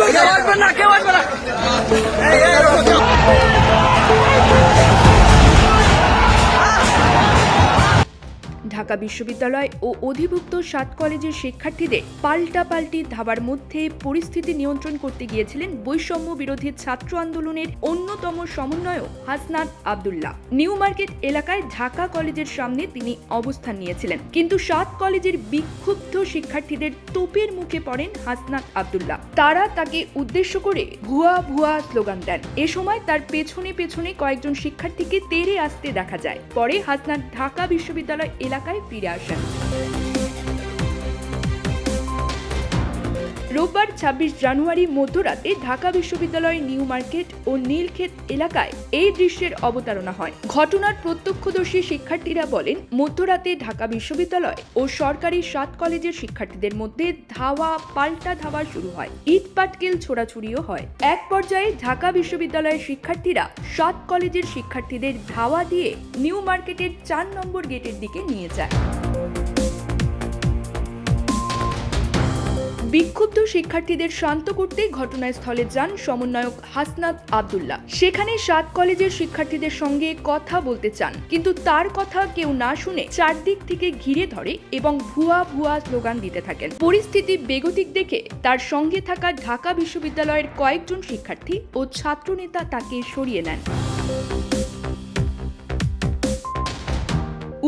it. Dhaka বিশ্ববিদ্যালয় ও অধিভুক্ত সাত কলেজের শিক্ষার্থীদের পাল্টাপাল্টি ধাবার মধ্যে পরিস্থিতি নিয়ন্ত্রণ করতে গিয়েছিলেন বৈষম্য বিরোধী ছাত্র আন্দোলনের অন্যতম সমন্বয়ক হাসনাত আবদুল্লাহ। নিউ মার্কেট এলাকায় ঢাকা কলেজের সামনে তিনি অবস্থান নিয়েছিলেন। কিন্তু সাত কলেজের বিক্ষুব্ধ শিক্ষার্থীদের তোপের মুখে পড়েন হাসনাত আবদুল্লাহ। তারা তাকে উদ্দেশ্য করে ভুয়া ভুয়া স্লোগান দেন। এ সময় তার পেছনে পেছনে কয়েকজন শিক্ষার্থীকে তেড়ে আসতে দেখা যায়। পরে হাসনাত ঢাকা বিশ্ববিদ্যালয় এলাকায় ফিরে আসেন। রোববার ছাব্বিশ জানুয়ারি মধ্যরাতে ঢাকা বিশ্ববিদ্যালয়ের নিউ মার্কেট ও নীলক্ষেত এলাকায় এই দৃশ্যের অবতারণা হয়। ঘটনার প্রত্যক্ষদর্শী শিক্ষার্থীরা বলেন, মধ্যরাতে ঢাকা বিশ্ববিদ্যালয় ও সরকারি সাত কলেজের শিক্ষার্থীদের মধ্যে ধাওয়া, পাল্টা ধাওয়া শুরু হয়। ইট পাটকেল ছোড়াছুড়িও হয়। এক পর্যায়ে ঢাকা বিশ্ববিদ্যালয়ের শিক্ষার্থীরা সাত কলেজের শিক্ষার্থীদের ধাওয়া দিয়ে নিউ মার্কেটের চার নম্বর গেটের দিকে নিয়ে যায়। বিক্ষুব্ধ শিক্ষার্থীদের শান্ত করতে ঘটনাস্থলে যান সমন্বয়ক হাসনাত আবদুল্লাহ। সেখানে সাত কলেজের শিক্ষার্থীদের সঙ্গে কথা বলতে চান, কিন্তু তার কথা কেউ না শুনে চারদিক থেকে ঘিরে ধরে এবং ভুয়া ভুয়া স্লোগান দিতে থাকেন। পরিস্থিতি বেগতিক দেখে তার সঙ্গে থাকা ঢাকা বিশ্ববিদ্যালয়ের কয়েকজন শিক্ষার্থী ও ছাত্রনেতা তাকে সরিয়ে নেন।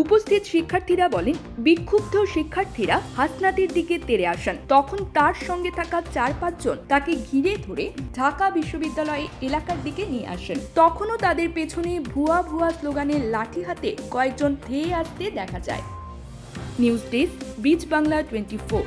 উপস্থিত শিক্ষার্থীরা বলেন, বিক্ষুব্ধ শিক্ষার্থীরা হাসনাতের দিকে তেড়ে আসেন। তখন তার সঙ্গে থাকা চার পাঁচজন তাকে ঘিরে ধরে ঢাকা বিশ্ববিদ্যালয় এলাকার দিকে নিয়ে আসেন। তখনও তাদের পেছনে ভুয়া ভুয়া স্লোগানের লাঠি হাতে কয়েকজন ধেয়ে আসতে দেখা যায়। নিউজ ডেস্ক বিচ বাংলা টোয়েন্টি ফোর।